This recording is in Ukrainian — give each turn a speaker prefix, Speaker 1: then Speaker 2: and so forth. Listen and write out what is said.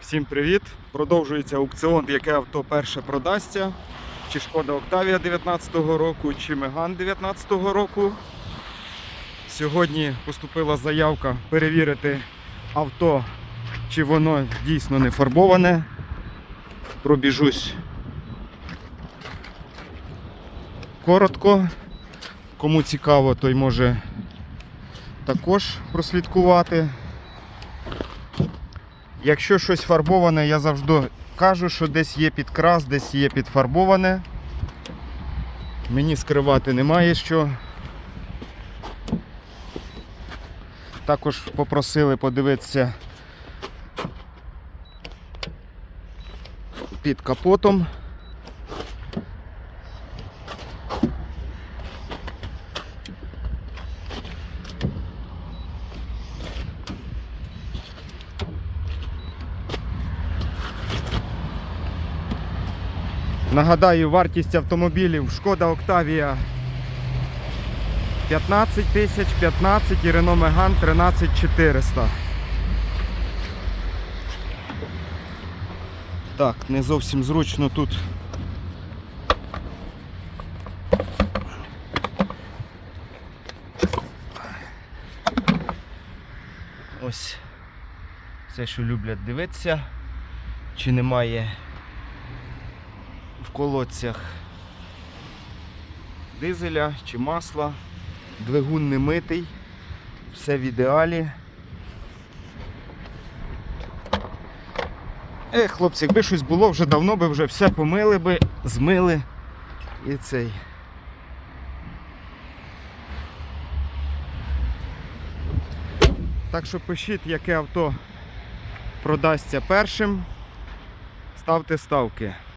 Speaker 1: Всім привіт! Продовжується аукціон, яке авто перше продасться. Чи Шкода Октавія 19-го року, чи Меган 19-го року. Сьогодні поступила заявка перевірити авто, чи воно дійсно не фарбоване. Пробіжусь коротко. Кому цікаво, той може також прослідкувати. Якщо щось фарбоване, я завжди кажу, що десь є підкрас, десь є підфарбоване. Мені скривати немає що. Також попросили подивитися під капотом. Нагадаю, вартість автомобілів Шкода Октавія 15 тисяч, 15 і Renault Megane 13 400. Так, не зовсім зручно тут. Ось все, що люблять дивитися, чи немає в колодцях дизеля чи масла, двигун не митий, все в ідеалі. Е, хлопці, якби щось було, вже давно би вже все помили би, змили і цей. Так що пишіть, яке авто продасться першим. Ставте ставки.